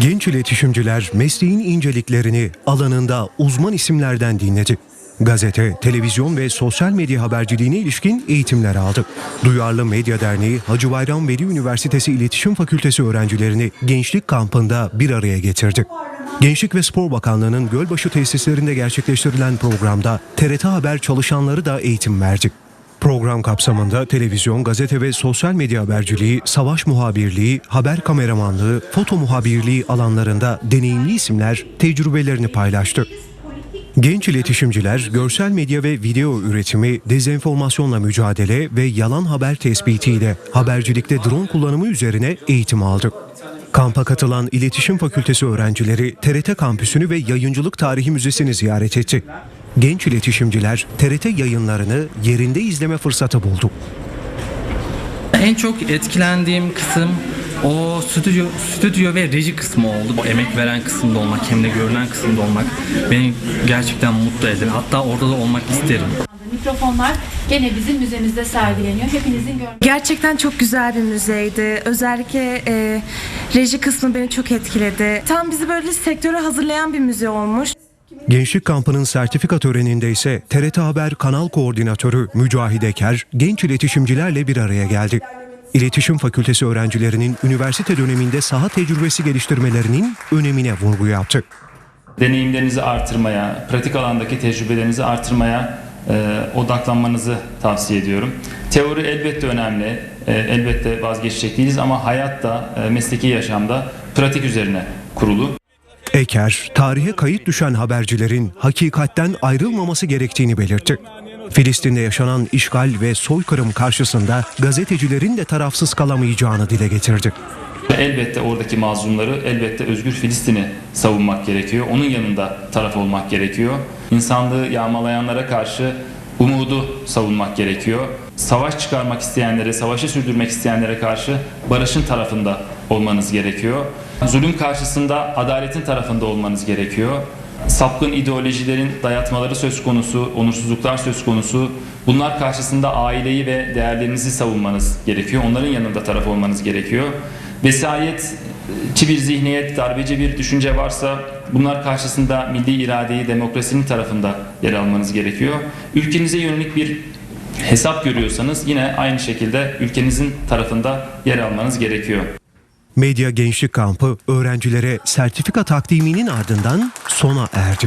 Genç iletişimciler mesleğin inceliklerini alanında uzman isimlerden dinledi. Gazete, televizyon ve sosyal medya haberciliğine ilişkin eğitimler aldı. Duyarlı Medya Derneği Hacı Bayram Veli Üniversitesi İletişim Fakültesi öğrencilerini gençlik kampında bir araya getirdi. Gençlik ve Spor Bakanlığı'nın Gölbaşı tesislerinde gerçekleştirilen programda TRT Haber çalışanları da eğitim verdi. Program kapsamında televizyon, gazete ve sosyal medya haberciliği, savaş muhabirliği, haber kameramanlığı, foto muhabirliği alanlarında deneyimli isimler tecrübelerini paylaştı. Genç iletişimciler görsel medya ve video üretimi, dezenformasyonla mücadele ve yalan haber tespitiyle habercilikte drone kullanımı üzerine eğitim aldı. Kampa katılan İletişim Fakültesi öğrencileri TRT kampüsünü ve Yayıncılık Tarihi Müzesi'ni ziyaret etti. Genç iletişimciler TRT yayınlarını yerinde izleme fırsatı buldu. En çok etkilendiğim kısım o stüdyo, stüdyo ve reji kısmı oldu. Bu emek veren kısımda olmak, hem de görünen kısımda olmak beni gerçekten mutlu eder. Hatta orada da olmak isterim. Mikrofonlar gene bizim müzemizde sergileniyor. Hepinizin görmesi Gerçekten çok güzel bir müzeydi. Özellikle e, reji kısmı beni çok etkiledi. Tam bizi böyle sektöre hazırlayan bir müze olmuş. Gençlik kampının sertifika töreninde ise TRT Haber Kanal Koordinatörü Mücahit Eker genç iletişimcilerle bir araya geldi. İletişim Fakültesi öğrencilerinin üniversite döneminde saha tecrübesi geliştirmelerinin önemine vurgu yaptı. deneyimlerinizi artırmaya, pratik alandaki tecrübelerinizi artırmaya e, odaklanmanızı tavsiye ediyorum. Teori elbette önemli, e, elbette vazgeçecek değiliz ama hayatta, e, mesleki yaşamda pratik üzerine kurulu. Eker, tarihe kayıt düşen habercilerin hakikatten ayrılmaması gerektiğini belirtti. Filistin'de yaşanan işgal ve soykırım karşısında gazetecilerin de tarafsız kalamayacağını dile getirdi. Elbette oradaki mazlumları, elbette özgür Filistin'i savunmak gerekiyor. Onun yanında taraf olmak gerekiyor. İnsanlığı yağmalayanlara karşı umudu savunmak gerekiyor. Savaş çıkarmak isteyenlere, savaşı sürdürmek isteyenlere karşı barışın tarafında olmanız gerekiyor. Zulüm karşısında adaletin tarafında olmanız gerekiyor. Sapkın ideolojilerin dayatmaları söz konusu, onursuzluklar söz konusu. Bunlar karşısında aileyi ve değerlerinizi savunmanız gerekiyor. Onların yanında taraf olmanız gerekiyor. Vesayetçi bir zihniyet, darbeci bir düşünce varsa bunlar karşısında milli iradeyi demokrasinin tarafında yer almanız gerekiyor. Ülkenize yönelik bir hesap görüyorsanız yine aynı şekilde ülkenizin tarafında yer almanız gerekiyor. Medya Gençlik Kampı öğrencilere sertifika takdiminin ardından sona erdi.